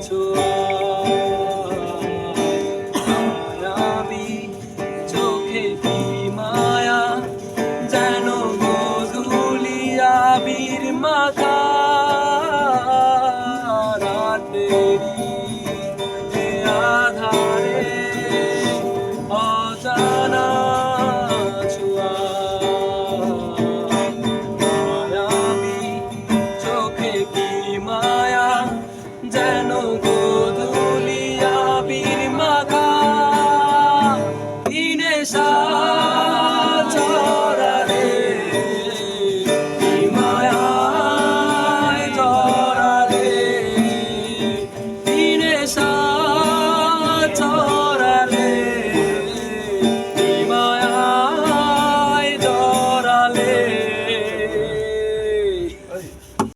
আছো আমি চোখে কি মায়া যেন গধুলি আবির মাথা। রাতেরি যেন